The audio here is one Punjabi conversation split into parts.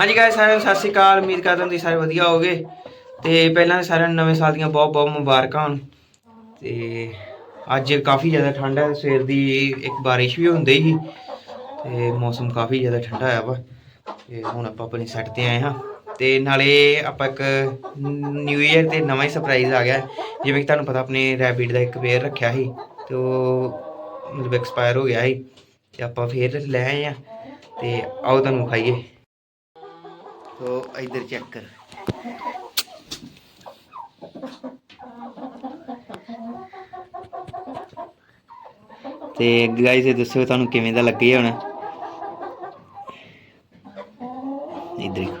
ਹਾਂਜੀ ਗਾਇਸ ਸਾਰਿਆਂ ਨੂੰ ਸਤਿ ਸ਼੍ਰੀ ਅਕਾਲ। ਉਮੀਦ ਕਰਦਾ ਹਾਂ ਤੁਸੀਂ ਸਾਰੇ ਵਧੀਆ ਹੋਗੇ ਤੇ ਪਹਿਲਾਂ ਤਾਂ ਸਾਰਿਆਂ ਨੂੰ ਨਵੇਂ ਸਾਲ ਦੀਆਂ ਬਹੁਤ ਬਹੁਤ ਮੁਬਾਰਕਾਂ ਹੋਣ। ਤੇ ਅੱਜ ਕਾਫੀ ਜ਼ਿਆਦਾ ਠੰਡ ਹੈ। ਸਵੇਰ ਦੀ ਇੱਕ ਬਾਰਿਸ਼ ਵੀ ਹੁੰਦੀ ਸੀ। ਤੇ ਮੌਸਮ ਕਾਫੀ ਜ਼ਿਆਦਾ ਠੰਡਾ ਹੋਇਆ ਵਾ। ਤੇ ਹੁਣ ਆਪਾਂ ਆਪਣੀ ਸੈੱਟ ਤੇ ਆਏ ਹਾਂ। ਤੇ ਨਾਲੇ ਆਪਾਂ ਇੱਕ ਨਿਊ ਇਅਰ ਤੇ ਨਵਾਂ ਹੀ ਸਰਪ੍ਰਾਈਜ਼ ਆ ਗਿਆ। ਜਿਵੇਂ ਕਿ ਤੁਹਾਨੂੰ ਪਤਾ ਆਪਣੇ ਰੈਬਿਟ ਦਾ ਇੱਕ ਪੇਅਰ ਰੱਖਿਆ ਸੀ। ਤੇ ਉਹ ਮਤਲਬ ਐਕਸਪਾਇਰ ਹੋ ਗਿਆ ਸੀ। ਤੇ ਆਪਾਂ ਫੇਰ ਲੈ ਆਏ ਆ ਤੇ ਆਓ ਤੁਹਾਨੂੰ ਖਾਈਏ ਤੋ ਇਧਰ ਚੈੱਕ ਕਰ। ਤੇ ਗਾਇਸ ਇਹ ਦੱਸੋ ਤੁਹਾਨੂੰ ਕਿਵੇਂ ਦਾ ਲੱਗੇ ਹੁਣ? ਇਧਰ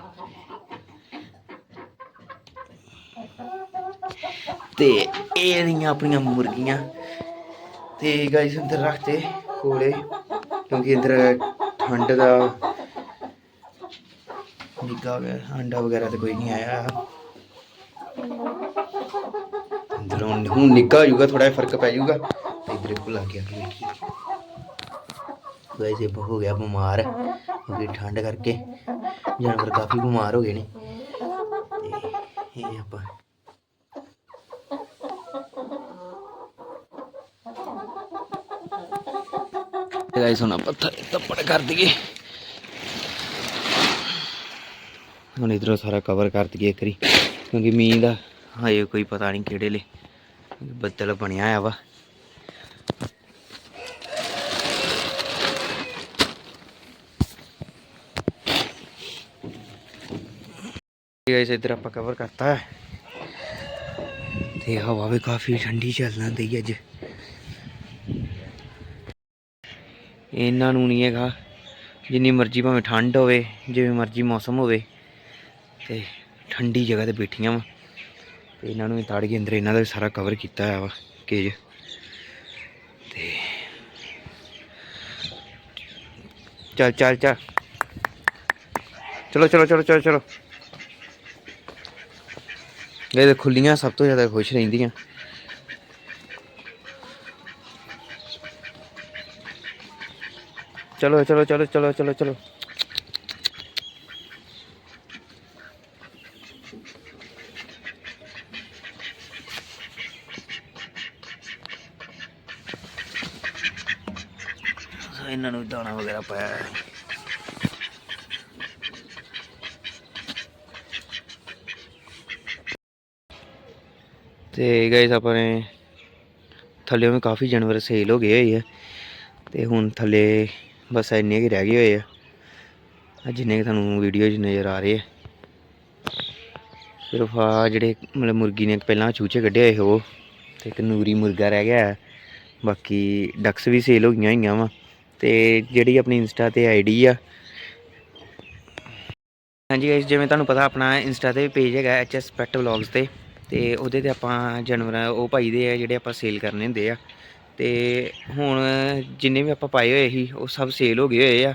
ਤੇ ਇਹ ਰਹੀਆਂ ਆਪਣੀਆਂ ਮੁਰਗੀਆਂ। ਤੇ ਗਾਇਸ ਅੰਦਰ ਰੱਖਤੇ ਕੋਲੇ, ਕਿਉਂਕਿ ਅੰਦਰ ਠੰਡ ਦਾ ਨਿੱਕਾ ਹੋ ਗਿਆ ਅੰਡਾ ਵਗੈਰਾ ਤੇ ਕੋਈ ਨਹੀਂ ਆਇਆ ਅੰਦਰੋਂ ਹੁਣ ਨਿੱਕਾ ਹੋ ਜਾਊਗਾ ਥੋੜਾ ਫ਼ਰਕ ਪੈ ਜਾਊਗਾ ਤੇ ਇਧਰ ਕੋ ਲੱਗ ਗਿਆ ਕਿ ਵੈਸੇ ਹੋ ਗਿਆ ਬਿਮਾਰ ਕਿਉਂਕਿ ਠੰਡ ਕਰਕੇ ਜਾਨਵਰ ਕਾਫੀ ਬਿਮਾਰ ਹੋ ਗਏ ਨੇ ਤੇ ਇਹ ਆਪਾਂ ਗਾਇਸ ਹੁਣ ਆਪਾਂ ਥੱਲੇ ਤੱਪੜ ਕਰ ਦਈਏ ਹੁਣ ਇਧਰੋਂ ਸਾਰਾ ਕਵਰ ਕਰ ਦਈਏ ਕਰੀ ਕਿਉਂਕਿ ਮੀਂਹ ਦਾ ਹਾਏ ਕੋਈ ਪਤਾ ਨਹੀਂ ਕਿਹੜੇ ਲਈ ਬੱਦਲ ਬਣਿਆ ਆ ਵਾ। ਗਾਇਸ ਇਧਰ ਆਪਾਂ ਕਵਰ ਕਰਤਾ ਹੈ। ਤੇ ਹਵਾ ਵੀ ਕਾਫੀ ਠੰਡੀ ਚੱਲਣ ਦੀ ਅੱਜ। ਇਹਨਾਂ ਨੂੰ ਨਹੀਂ ਹੈਗਾ, ਜਿੰਨੀ ਮਰਜ਼ੀ ਭਾਵੇਂ ਠੰਡ ਹੋਵੇ, ਜਿਵੇਂ ਮਰਜ਼ੀ ਮੌਸਮ ਹੋਵੇ। ਤੇ ਠੰਡੀ ਜਗ੍ਹਾ ਤੇ ਬੈਠੀਆਂ ਵਾ। ਤੇ ਇਹਨਾਂ ਨੂੰ ਵੀ ਤਾੜ ਕੇ ਅੰਦਰ ਇਹਨਾਂ ਦਾ ਵੀ ਸਾਰਾ ਕਵਰ ਕੀਤਾ ਹੋਇਆ ਵਾ ਕੇਜ ਤੇ ਚੱਲ ਚੱਲ ਚੱਲ। ਚਲੋ ਚਲੋ ਚਲੋ ਚਲੋ ਚਲੋ। ਇਹ ਖੁੱਲੀਆਂ, ਸਭ ਤੋਂ ਜ਼ਿਆਦਾ ਖੁਸ਼ ਰਹਿੰਦੀਆਂ। ਚਲੋ ਚਲੋ ਚਲੋ ਚਲੋ ਚਲੋ ਚਲੋ ਸੋ ਇਹਨਾਂ ਨੂੰ ਦਾਣਾ ਵਗੈਰਾ ਪਾਇਆ ਹੈ ਤੇ ਗਾਇਸ ਆਪਾਂ ਨੇ ਥੱਲੇ ਵੀ ਕਾਫੀ ਜਾਨਵਰ ਸੇਲ ਹੋ ਗਏ ਹੋਏ ਆ। ਤੇ ਹੁਣ ਥੱਲੇ ਬਸ ਇੰਨੇ ਕੁ ਰਹਿ ਗਏ ਹੋਏ ਆ। ਜਿੰਨੇ ਕੁ ਤੁਹਾਨੂੰ ਵੀਡੀਓ 'ਚ ਨਜ਼ਰ ਆ ਰਹੇ ਆ। ਸਿਰਫ ਆ ਜਿਹੜੇ ਮਤਲਬ ਮੁਰਗੀ ਨੇ ਪਹਿਲਾਂ ਚੂਚੇ ਕੱਢੇ ਹੋਏ ਉਹ। ਤੇ ਇੱਕ ਨੂਰੀ ਮੁਰਗਾ ਰਹਿ ਗਿਆ ਹੈ। ਬਾਕੀ ਡਕਸ ਵੀ ਸੇਲ ਹੋ ਗਈਆਂ ਹੋਈਆਂ ਵਾ। ਤੇ ਜਿਹੜੀ ਆਪਣੀ ਇੰਸਟਾ ਤੇ ਆਈਡੀ ਆ। ਹਾਂਜੀ guys, ਜਿਵੇਂ ਤੁਹਾਨੂੰ ਪਤਾ ਆਪਣਾ ਇੰਸਟਾ ਤੇ ਪੇਜ ਹੈਗਾ ਐਚਐਸ ਪੈਟ ਵਲੌਗਸ ਤੇ ਤੇ ਉਹਦੇ ਤੇ ਆਪਾਂ ਜਾਨਵਰ ਉਹ ਪਾਈਦੇ ਆ ਜਿਹੜੇ ਆਪਾਂ ਸੇਲ ਕਰਨੇ ਹੁੰਦੇ ਆ। ਤੇ ਹੁਣ ਜਿੰਨੇ ਵੀ ਆਪਾਂ ਪਾਏ ਹੋਏ ਸੀ ਉਹ ਸਭ ਸੇਲ ਹੋ ਗਏ ਹੋਏ ਆ।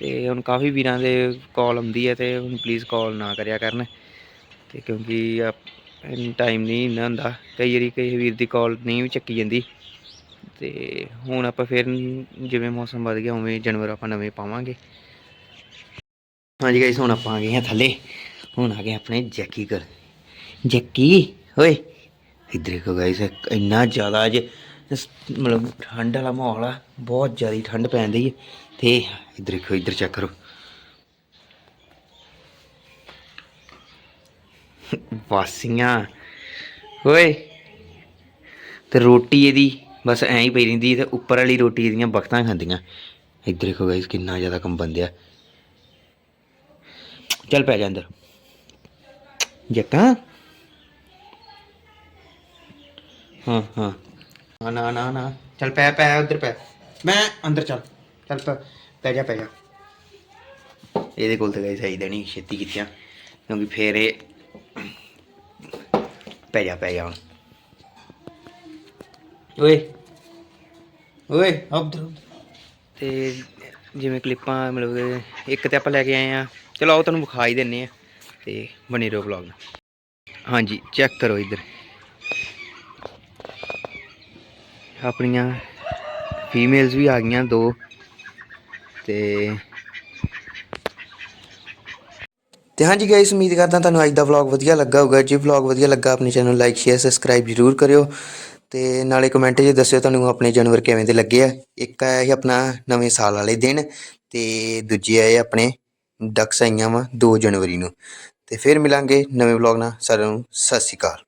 ਤੇ ਹੁਣ ਕਾਫੀ ਵੀਰਾਂ ਦੇ ਕਾਲ ਆਉਂਦੀ ਹੈ ਤੇ ਹੁਣ ਪਲੀਜ਼ ਕਾਲ ਨਾ ਕਰਿਆ ਕਰਨ। ਤੇ ਕਿਉਂਕਿ ਟਾਈਮ ਨਹੀਂ ਇੰਨਾ ਹੁੰਦਾ ਕਈ ਵਾਰੀ ਕਈ ਵੀਰ ਦੀ ਕਾਲ ਨਹੀਂ ਵੀ ਚੱਕੀ ਜਾਂਦੀ। ਤੇ ਹੁਣ ਆਪਾਂ ਫਿਰ ਜਿਵੇਂ ਮੌਸਮ ਵੱਧ ਗਿਆ, ਉਵੇਂ ਜਾਨਵਰ ਆਪਾਂ ਨਵੇਂ ਪਾਵਾਂਗੇ। ਹਾਂਜੀ ਗਾਇਸ ਹੁਣ ਆਪਾਂ ਆ ਗਏ ਹਾਂ ਥੱਲੇ। ਹੁਣ ਆ ਗਏ ਆਪਣੇ ਜੈਕੀ ਕਰ ਜੈਕੀ, ਓਏ, ਇਧਰ ਦੇਖੋ ਗਾਇਸ ਇੰਨਾ ਜ਼ਿਆਦਾ ਅੱਜ ਮਤਲਬ ਠੰਡ ਵਾਲਾ ਮਾਹੌਲ ਆ, ਬਹੁਤ ਜ਼ਿਆਦਾ ਠੰਡ ਪੈਂਦੀ ਹੈ ਤੇ ਇਧਰ ਦੇਖੋ, ਇਧਰ ਚੈੱਕ ਕਰੋ। ਵਾਸੀਆਂ, ਓਏ, ਤੇ ਰੋਟੀ ਇਹਦੀ ਬਸ ਐਂ ਹੀ ਪਈ ਰਹਿੰਦੀ ਤੇ ਉੱਪਰ ਵਾਲੀ ਰੋਟੀ ਇਹਦੀਆਂ ਬਖਤਾਂ ਖਾਂਦੀਆਂ। ਇੱਧਰ ਦੇਖੋ ਗਾਇਸ ਕਿੰਨਾ ਜ਼ਿਆਦਾ ਕੰਬਨ ਦਿਆ ਚੱਲ ਪੈ ਜਾ ਅੰਦਰ। ਜੱਕਾ ਹਾਂ ਹਾਂ। ਨਾ ਨਾ ਨਾ ਨਾ। ਚੱਲ ਪੈ ਪੈ, ਉਧਰ ਪੈ। ਮੈਂ ਅੰਦਰ ਚੱਲ। ਚੱਲ ਪੈ ਪੈ ਜਾ ਪੈ ਜਾ। ਇਹਦੇ ਕੋਲ ਤਾਂ ਗਾਇਸ ਆਈਦਾ ਨਹੀਂ, ਛੇਤੀ ਕੀਤੀਆਂ। ਕਿਉਂਕਿ ਫੇਰ ਇਹ ਪੈ ਜਾ ਪੈ ਜਾ ਹੁਣ। ਓਏ। ਓਏ ਉਧਰ ਤੇ ਜਿਵੇਂ ਕਲਿੱਪਾਂ ਮਤਲਬ ਇੱਕ ਤੇ ਆਪਾਂ ਲੈ ਕੇ ਆਏ ਆ। ਚਲੋ ਆਓ, ਤੁਹਾਨੂੰ ਵਿਖਾ ਹੀ ਦਿੰਨੇ ਆ। ਤੇ ਬਣੇ ਰਹੋ ਵਲੌਗ ਨਾਲ ਹਾਂਜੀ ਚੈੱਕ ਕਰੋ ਇੱਧਰ। ਆਪਣੀਆਂ ਫੀਮੇਲਸ ਵੀ ਆ ਗਈਆਂ, ਦੋ। ਤੇ ਤੇ ਹਾਂਜੀ ਗਾਇਸ ਉਮੀਦ ਕਰਦਾ ਤੁਹਾਨੂੰ ਅੱਜ ਦਾ ਵਲੌਗ ਵਧੀਆ ਲੱਗਾ ਹੋਊਗਾ। ਜੇ ਵਲੌਗ ਵਧੀਆ ਲੱਗਾ, ਆਪਣੇ ਚੈਨਲ ਨੂੰ ਲਾਈਕ ਸ਼ੇਅਰ ਸਬਸਕ੍ਰਾਈਬ ਜ਼ਰੂਰ ਕਰਿਓ। ਤੇ ਨਾਲੇ ਕਮੈਂਟ 'ਚ ਦੱਸਿਓ ਤੁਹਾਨੂੰ ਆਪਣੇ ਜਾਨਵਰ ਕਿਵੇਂ ਦੇ ਲੱਗੇ ਆ। ਇੱਕ ਆਇਆ ਸੀ ਆਪਣਾ ਨਵੇਂ ਸਾਲ ਵਾਲੇ ਦਿਨ ਤੇ ਦੂਜੇ ਆਏ ਆਪਣੇ ਡਕਸ ਆਈਆਂ ਵਾ 2 ਜਨਵਰੀ ਨੂੰ। ਤੇ ਫਿਰ ਮਿਲਾਂਗੇ ਨਵੇਂ ਵਲੌਗ ਨਾਲ। ਸਾਰਿਆਂ ਨੂੰ ਸਤਿ ਸ਼੍ਰੀ ਅਕਾਲ।